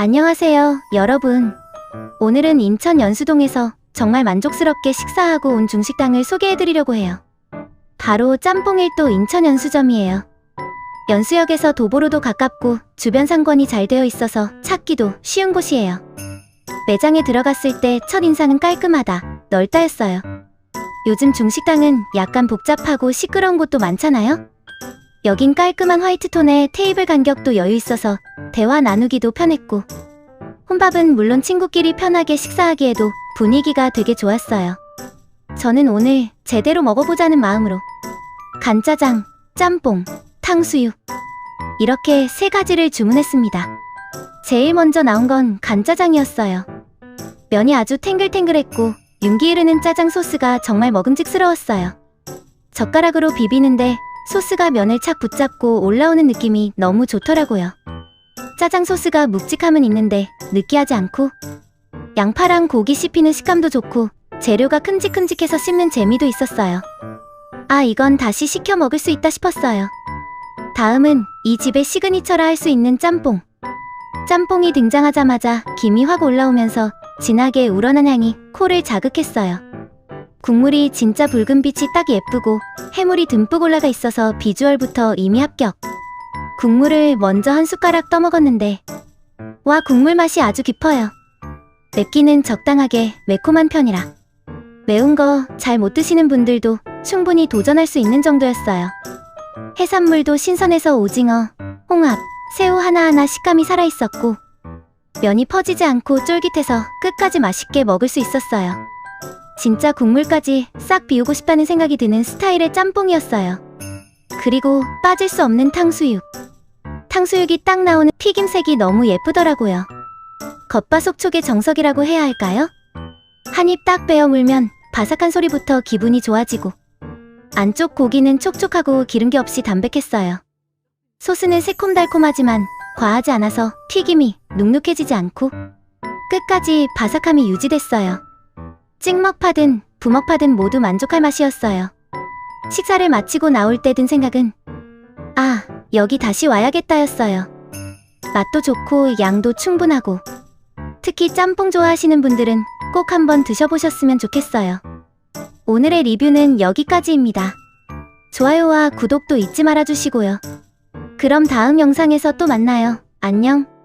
안녕하세요, 여러분. 오늘은 인천 연수동에서 정말 만족스럽게 식사하고 온 중식당을 소개해드리려고 해요. 바로 짬뽕일도 인천 연수점이에요. 연수역에서 도보로도 가깝고 주변 상권이 잘 되어 있어서 찾기도 쉬운 곳이에요. 매장에 들어갔을 때 첫 인상은 깔끔하다, 넓다였어요. 요즘 중식당은 약간 복잡하고 시끄러운 곳도 많잖아요? 여긴 깔끔한 화이트톤에 테이블 간격도 여유 있어서 대화 나누기도 편했고 혼밥은 물론 친구끼리 편하게 식사하기에도 분위기가 되게 좋았어요. 저는 오늘 제대로 먹어보자는 마음으로 간짜장, 짬뽕, 탕수육 이렇게 세 가지를 주문했습니다. 제일 먼저 나온 건 간짜장이었어요. 면이 아주 탱글탱글했고 윤기 흐르는 짜장 소스가 정말 먹음직스러웠어요. 젓가락으로 비비는데 소스가 면을 착 붙잡고 올라오는 느낌이 너무 좋더라고요. 짜장 소스가 묵직함은 있는데 느끼하지 않고 양파랑 고기 씹히는 식감도 좋고 재료가 큼직큼직해서 씹는 재미도 있었어요. 아, 이건 다시 시켜 먹을 수 있다 싶었어요. 다음은 이 집의 시그니처라 할 수 있는 짬뽕. 짬뽕이 등장하자마자 김이 확 올라오면서 진하게 우러난 향이 코를 자극했어요. 국물이 진짜 붉은 빛이 딱 예쁘고 해물이 듬뿍 올라가 있어서 비주얼부터 이미 합격. 국물을 먼저 한 숟가락 떠먹었는데 와 국물 맛이 아주 깊어요. 맵기는 적당하게 매콤한 편이라 매운 거 잘 못 드시는 분들도 충분히 도전할 수 있는 정도였어요. 해산물도 신선해서 오징어, 홍합, 새우 하나하나 식감이 살아있었고 면이 퍼지지 않고 쫄깃해서 끝까지 맛있게 먹을 수 있었어요. 진짜 국물까지 싹 비우고 싶다는 생각이 드는 스타일의 짬뽕이었어요. 그리고 빠질 수 없는 탕수육. 탕수육이 딱 나오는 튀김색이 너무 예쁘더라고요. 겉바속촉의 정석이라고 해야 할까요? 한 입 딱 베어 물면 바삭한 소리부터 기분이 좋아지고 안쪽 고기는 촉촉하고 기름기 없이 담백했어요. 소스는 새콤달콤하지만 과하지 않아서 튀김이 눅눅해지지 않고 끝까지 바삭함이 유지됐어요. 찍먹파든 부먹파든 모두 만족할 맛이었어요. 식사를 마치고 나올 때 든 생각은 아, 여기 다시 와야겠다였어요. 맛도 좋고 양도 충분하고 특히 짬뽕 좋아하시는 분들은 꼭 한번 드셔보셨으면 좋겠어요. 오늘의 리뷰는 여기까지입니다. 좋아요와 구독도 잊지 말아주시고요. 그럼 다음 영상에서 또 만나요. 안녕.